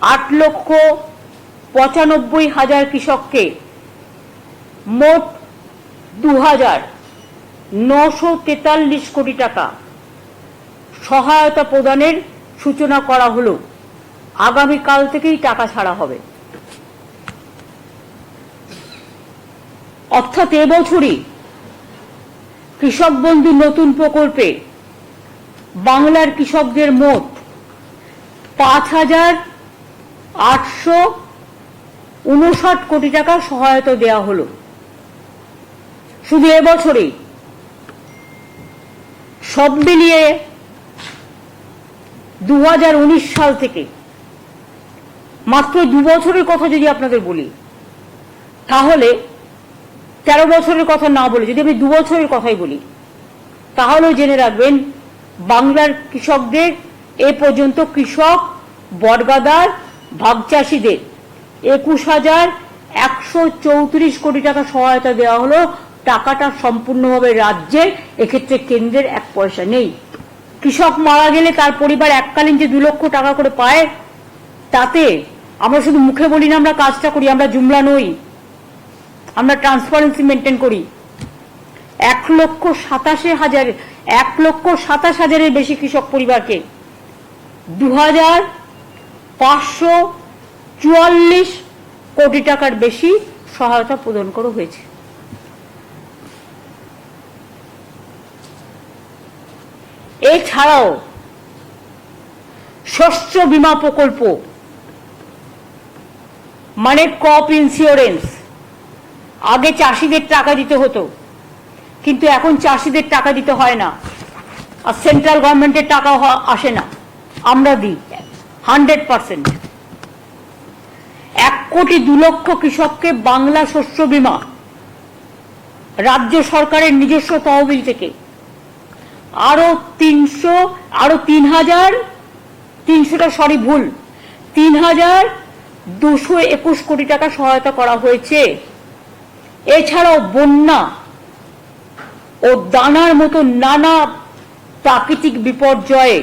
আট লক্ষ পঁচানব্বই হাজার কৃষককে মোট দু হাজার নশো তেতাল্লিশ কোটি টাকা সহায়তা প্রদানের সূচনা করা হলো। আগামীকাল থেকেই টাকা ছাড়া হবে। অর্থাৎ এবছরই কৃষক বন্ধু নতুন প্রকল্পে বাংলার কৃষকদের মোট পাঁচ হাজার আটশো উনষাট কোটি টাকা সহায়তা দেওয়া হলো। শুধু এবছরেই সব মিলিয়ে দু সাল থেকে। মাত্র দু বছরের কথা যদি আপনাদের বলি, তাহলে তেরো বছরের কথা না বলে যদি আমি দু বছরের কথাই বলি, তাহলেও জেনে রাখবেন, বাংলার কৃষকদের এ পর্যন্ত কৃষক, বটগাদার ভাগচাষীদের। একুশ হাজার একশো চৌত্রিশ কোটি টাকা সহায়তা দেওয়া হলো। টাকাটা সম্পূর্ণভাবে রাজ্যের, এক্ষেত্রে কেন্দ্রের এক পয়সা নেই। কৃষক মারা গেলে তার পরিবার এককালীন যে দু লক্ষ টাকা করে পায়, তাতে আমরা শুধু মুখে বলি না, আমরা কাজটা করি, আমরা জুমলা নই। আমরা ট্রান্সপারেন্সি মেনটেন করি। এক লক্ষ সাতাশে হাজার, এক লক্ষ সাতাশ হাজারের বেশি কৃষক পরিবারকে। দু হাজার পাঁচশো চুয়াল্লিশ কোটি টাকার বেশি সহায়তা প্রদান করা হয়েছে। এছাড়াও শস্য বীমা প্রকল্প মানে ক্রপ ইন্স্যুরেন্স। আগে চাষিদের টাকা দিতে হতো, কিন্তু এখন চাষিদের টাকা দিতে হয় না। আর সেন্ট্রাল গভর্নমেন্টের টাকা আসে না। আমরা দিই। Hundred percent. এক কোটি দু লক্ষ কৃষককে বাংলা শস্য বীমা। রাজ্য সরকারের নিজস্ব তহবিল থেকে। আরও তিনশো, আরও তিন হাজার, তিনশোটা সরি ভুল। তিন হাজার দুশো একুশ কোটি টাকা সহায়তা করা হয়েছে। এছাড়াও বন্যা ও দানার মতো নানা প্রাকৃতিক বিপর্যয়ে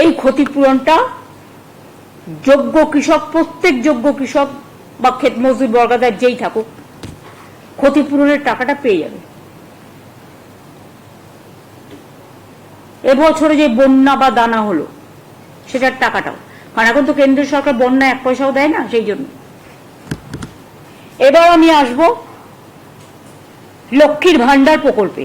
এই ক্ষতিপূরণটা যোগ্য কৃষক, প্রত্যেক যোগ্য কৃষক বা ক্ষেত মজদুর বর্গাদার যেই থাকুক, ক্ষতিপূরণের টাকাটা পেয়ে যাবে। এবছরে যে বন্যা বা দানা হলো, সেটার টাকাটাও। কারণ এখন তো কেন্দ্রীয় সরকার বন্যা এক পয়সাও দেয় না, সেই জন্য। এবার আমি আসব লক্ষ্মীর ভান্ডার প্রকল্পে।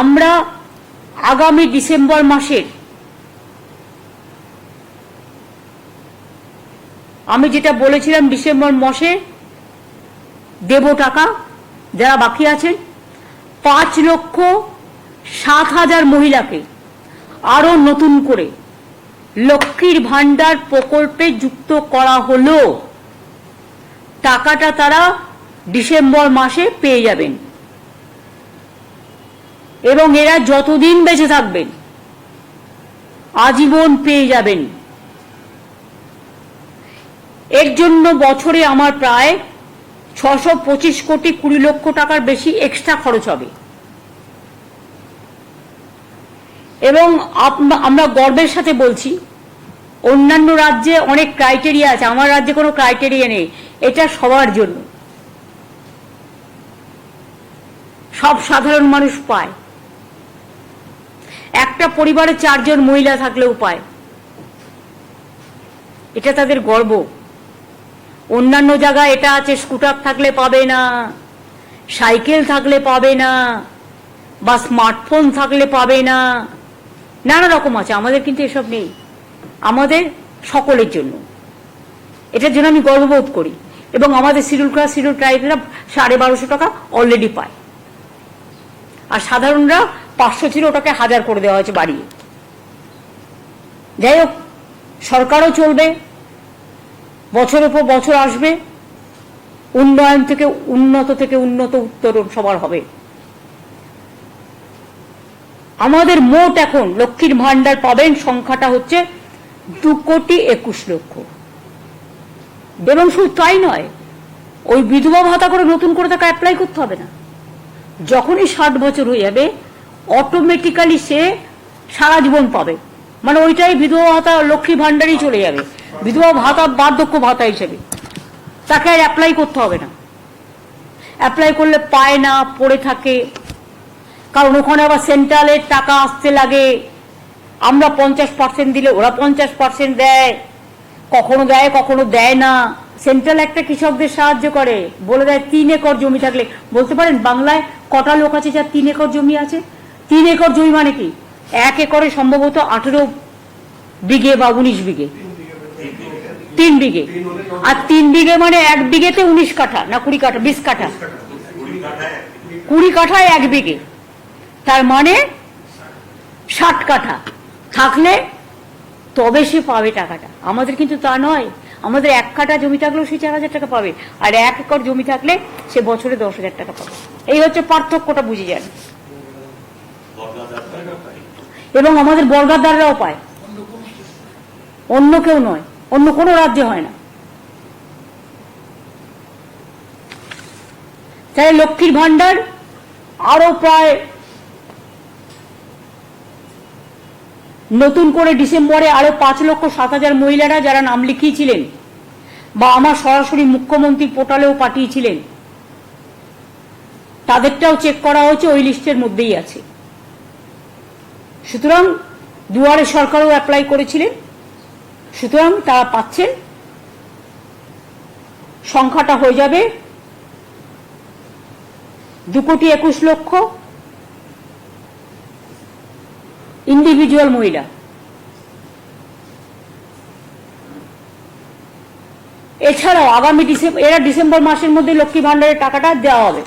আমরা আগামী ডিসেম্বর মাসের, আমি যেটা বলেছিলাম ডিসেম্বর মাসে দেব টাকা যারা বাকি আছেন, পাঁচ লক্ষ সাত হাজার মহিলাকে আরও নতুন করে লক্ষ্মীর ভান্ডার প্রকল্পে যুক্ত করা হলো। টাকাটা তারা ডিসেম্বর মাসে পেয়ে যাবেন। এবং এরা যতদিন বেঁচে থাকবেন, আজীবন পেয়ে যাবেন। এর জন্য বছরে আমার প্রায় ছশো পঁচিশ কোটি কুড়ি লক্ষ টাকার বেশি এক্সট্রা খরচ হবে। এবং আমরা গর্বের সাথে বলছি, অন্যান্য রাজ্যে অনেক ক্রাইটেরিয়া আছে, আমার রাজ্যে কোনো ক্রাইটেরিয়া নেই, এটা সবার জন্য। সব সাধারণ মানুষ পায়। একটা পরিবারে চারজন মহিলা থাকলেও পায় এটা তাদের গর্ব। অন্যান্য জায়গায় এটা আছে, স্কুটার থাকলে পাবে না, সাইকেল থাকলে পাবে না, বা স্মার্টফোন থাকলে পাবে না, নানা রকম আছে, আমাদের কিন্তু এসব নেই। আমাদের সকলের জন্য। এটার জন্য আমি গর্ববোধ করি। এবং আমাদের শিডিউল ক্লাস, সিডুল ট্রাইবেরা সাড়ে বারোশো টাকা অলরেডি পায়। আর সাধারণরা পাঁচশো ছিল, ওটাকে হাজার করে দেওয়া হয়েছে বাড়িয়ে। যাই হোক, সরকারও চলবে, বছরের পর বছর আসবে, উন্নয়ন থেকে উন্নত থেকে উন্নত উত্তরণ সবার হবে। আমাদের মোট এখন লক্ষ্মীর ভান্ডার পাবেন সংখ্যাটা হচ্ছে দু কোটি একুশ লক্ষ। এবং শুধু তাই নয়, ওই বিধবা ভাতা করে নতুন করে তাকে অ্যাপ্লাই করতে হবে না। যখনই ষাট বছর হয়ে যাবে অটোমেটিক্যালি সে সারা জীবন পাবে। মানে ওইটাই বিধবা ভাতা, লক্ষ্মী ভান্ডারই চলে যাবে। বিধবা ভাতা বার্ধক্য ভাতা হিসেবে। তাকে আর অ্যাপ্লাই করতে হবে না। অ্যাপ্লাই করলে পায় না, পড়ে থাকে। কারণ ওখানে আবার সেন্ট্রালের টাকা আসতে লাগে। আমরা পঞ্চাশ পার্সেন্ট দিলে ওরা পঞ্চাশ পার্সেন্ট দেয়। কখনো দেয় কখনো দেয় না। সেন্ট্রাল একটা কৃষকদের সাহায্য করে। বলে দেয়, তিন একর জমি থাকলে। বলতে পারেন, বাংলায় কটা লোক আছে যার তিন একর জমি আছে? তিন একর জমি মানে কি? এক একরে সম্ভবত আঠেরো বিঘে বা উনিশ বিঘে। তিন বিঘে। আর তিন বিঘে মানে এক বিঘেতে উনিশ কাঠা না কুড়ি কাঠা, বিশ কাঠা? কুড়ি কাঠায় এক বিঘে। তার মানে ষাট কাঠা। থাকলে তবে সে পাবে টাকাটা। আমাদের কিন্তু তা নয়। আমাদের এক কাঠা জমি থাকলেও সে চার হাজার টাকা পাবে। আর এক একর জমি থাকলে সে বছরে দশ হাজার টাকা পাবে। এই হচ্ছে পার্থক্যটা বুঝে যান। এবং আমাদের বর্গাদাররাও পায়। অন্য কেউ নয়। অন্য কোনো রাজ্যে হয় না। তাই লক্ষ্মীর ভান্ডার আরও প্রায় নতুন করে ডিসেম্বরে আরও পাঁচ লক্ষ সাত হাজার মহিলারা যারা নাম লিখিয়েছিলেন বা আমার সরাসরি মুখ্যমন্ত্রী পোর্টালেও পাঠিয়েছিলেন, তাদেরটাও চেক করা হয়েছে, ওই লিস্টের মধ্যেই আছে। সুতরাং দুয়ারে সরকারও অ্যাপ্লাই করেছিলেন। সুতরাং তারা পাচ্ছেন। সংখ্যাটা হয়ে যাবে দু কোটি একুশ লক্ষ ইন্ডিভিজুয়াল মহিলা। এছাড়াও আগামী ডিসেম্বর এরা ডিসেম্বর মাসের মধ্যে লক্ষ্মী ভান্ডারের টাকাটা দেওয়া হবে।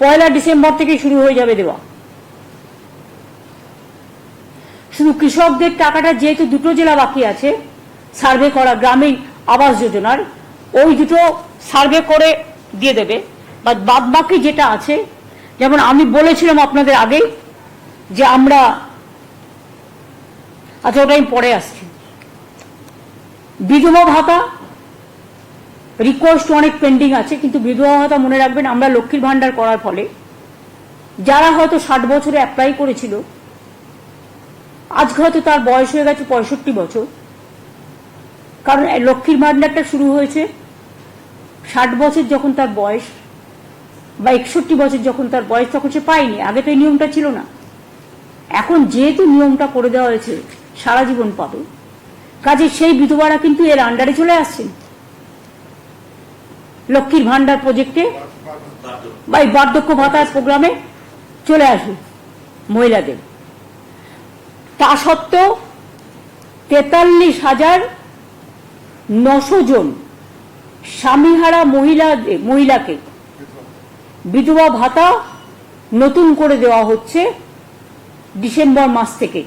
পয়লা ডিসেম্বর থেকে শুরু হয়ে যাবে দেওয়া। শুধু কৃষকদের টাকাটা যেহেতু দুটো জেলা বাকি আছে, সার্ভে করা গ্রামীণ আবাস যোজনার, ওই দুটো সার্ভে করে দিয়ে দেবে। বা বাদ বাকি যেটা আছে, যেমন আমি বলেছিলাম আপনাদের আগেই যে আমরা আচ্ছা ওটা আমি পরে আসছি। বিধবা ভাতা রিকোয়েস্ট অনেক পেন্ডিং আছে, কিন্তু বিধবা ভাতা মনে রাখবেন, আমরা লক্ষ্মীর ভান্ডার করার ফলে, যারা হয়তো ষাট বছরে অ্যাপ্লাই করেছিল আজকে হয়তো তার বয়স হয়ে গেছে পঁয়ষট্টি বছর। কারণ লক্ষ্মীর ভান্ডারটা শুরু হয়েছে ষাট বছর যখন তার বয়স বা একষট্টি বছর যখন তার বয়স তখন সে পায়নি, আগে তো এই নিয়মটা ছিল না। এখন যেহেতু নিয়মটা করে দেওয়া হয়েছে, সারা জীবন পাবে। কাজে সেই বিধবারা কিন্তু এর আন্ডারে চলে আসছেন। লক্ষ্মীর ভান্ডার প্রজেক্টে বা এই বার্ধক্য ভাতার প্রোগ্রামে চলে আসবে মহিলাদের। তা সত্ত্বেও তেতাল্লিশ হাজার নশো জন স্বামীহারা মহিলা, মহিলাকে বিধবা ভাতা নতুন করে দেওয়া হচ্ছে ডিসেম্বর মাস থেকে।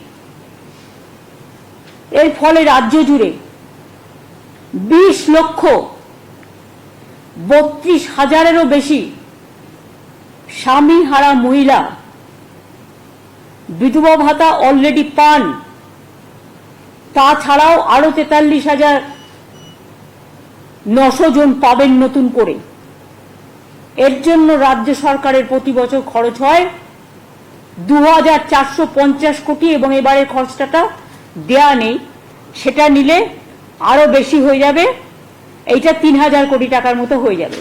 এর ফলে রাজ্য জুড়ে বিশ লক্ষ বত্রিশ হাজারেরও বেশি স্বামী হারা মহিলা বিধবা ভাতা অলরেডি পান। তাছাড়াও আরও তেতাল্লিশ হাজার নশো জন পাবেন নতুন করে। এর জন্য রাজ্য সরকারের প্রতি বছর খরচ হয় দু হাজার চারশো পঞ্চাশ কোটি এবং এবারের খরচটা দেয়া নেই। সেটা নিলে আরও বেশি হয়ে যাবে। এইটা তিন হাজার কোটি টাকার মতো হয়ে যাবে।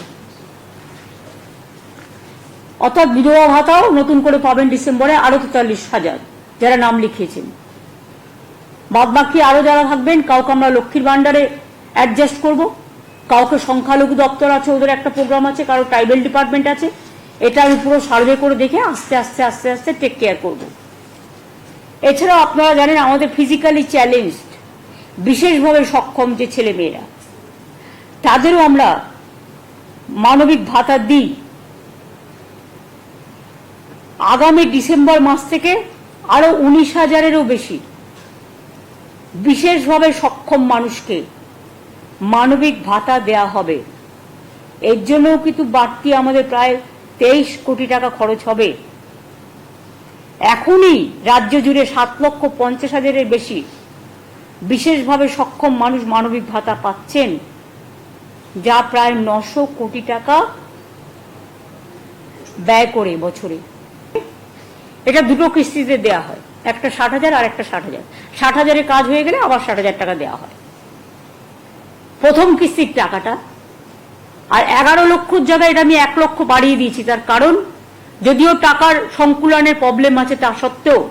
অর্থাৎ বিধবা ভাতাও নতুন করে পাবেন ডিসেম্বরে আরও তেতাল্লিশ হাজার, যারা নাম লিখিয়েছেন। বাদ বাকি আরও যারা থাকবেন, কাউকে আমরা লক্ষ্মীর ভান্ডারে অ্যাডজাস্ট করব। কাউকে সংখ্যালঘু দপ্তর আছে, ওদের একটা প্রোগ্রাম আছে, কারও ট্রাইবেল ডিপার্টমেন্ট আছে এটা আমি পুরো সার্ভে করে দেখে আস্তে আস্তে আস্তে আস্তে টেক কেয়ার করব। এছাড়াও আপনারা জানেন, আমাদের ফিজিক্যালি চ্যালেঞ্জড বিশেষভাবে সক্ষম যে ছেলে মেয়েরা তাদেরও আমরা মানবিক ভাতা দিই। আগামী ডিসেম্বর মাস থেকে আরও উনিশ হাজারেরও বেশি বিশেষভাবে সক্ষম মানুষকে মানবিক ভাতা দেয়া হবে। এর জন্যও কিন্তু বাড়তি আমাদের প্রায় তেইশ কোটি টাকা খরচ হবে। এখনই রাজ্য জুড়ে সাত লক্ষ পঞ্চাশ হাজারের বেশি বিশেষভাবে সক্ষম মানুষ মানবিক ভাতা পাচ্ছেন, যা প্রায় নশো কোটি টাকা ব্যয় করে বছরে। এটা দুটো কিস্তিতে দেয়া হয়। একটা ষাট হাজার আর একটা ষাট হাজার। ষাট হাজারের কাজ হয়ে গেলে আবার ষাট হাজার টাকা দেওয়া হয়। প্রথম কিস্তির টাকাটা। আর এগারো লক্ষর জায়গায় এটা আমি এক লক্ষ বাড়িয়ে দিয়েছি। তার কারণ, যদিও টাকার সংকুলনের প্রবলেম আছে তা সত্ত্বেও,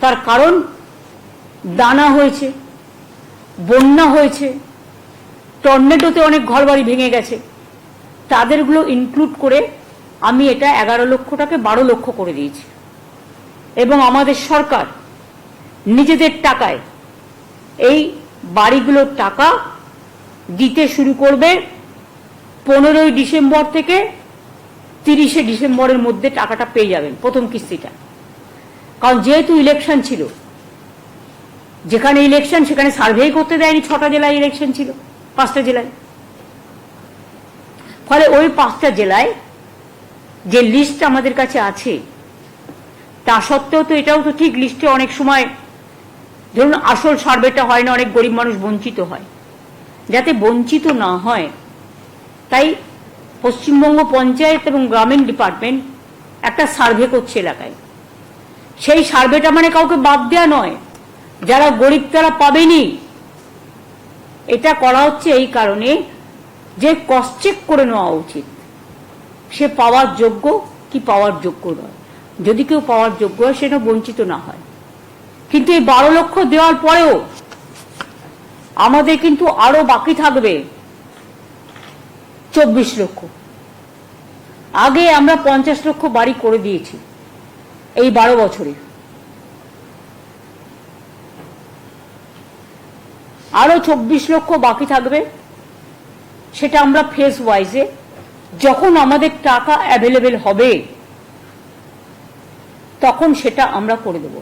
তার কারণ দানা হয়েছে, বন্যা হয়েছে, টর্নেডোতে অনেক ঘরবাড়ি ভেঙে গেছে। তাদেরগুলো ইনক্লুড করে আমি এটা এগারো লক্ষটাকে বারো লক্ষ করে দিয়েছি। এবং আমাদের সরকার নিজেদের টাকায় এই বাড়িগুলোর টাকা দিতে শুরু করবে পনেরোই ডিসেম্বর থেকে তিরিশে ডিসেম্বরের মধ্যে টাকাটা পেয়ে যাবেন প্রথম কিস্তিটা। কারণ যেহেতু ইলেকশন ছিল, যেখানে ইলেকশন সেখানে সার্ভেই করতে দেয়নি ছটা জেলায় ইলেকশন ছিল, পাঁচটা জেলায়। ফলে ওই পাঁচটা জেলায় যে লিস্ট আমাদের কাছে আছে তা সত্ত্বেও তো এটাও তো ঠিক লিস্টে অনেক সময় ধরুন আসল সার্ভেটা হয় না, অনেক গরিব মানুষ বঞ্চিত হয়। যাতে বঞ্চিত না হয়, তাই পশ্চিমবঙ্গ পঞ্চায়েত এবং গ্রামীণ ডিপার্টমেন্ট একটা সার্ভে করছে এলাকায়। সেই সার্ভেটা মানে কাউকে বাদ দেওয়া নয়, যারা গরিব তারা পাবেনি। এটা করা হচ্ছে এই কারণে যে কস চেক করে নেওয়া উচিত, সে পাওয়ার যোগ্য কি পাওয়ার যোগ্য নয়। যদি কেউ পাওয়ার যোগ্য হয়, সেটা বঞ্চিত না হয়। কিন্তু এই বারো লক্ষ দেওয়ার পরেও আমাদের কিন্তু আরও বাকি থাকবে চব্বিশ লক্ষ। আগে আমরা পঞ্চাশ লক্ষ বাড়ি করে দিয়েছি এই বারো বছরে। আরও চব্বিশ লক্ষ বাকি থাকবে, সেটা আমরা ফেস ওয়াইজে যখন আমাদের টাকা অ্যাভেলেবেল হবে তখন সেটা আমরা করে দেব।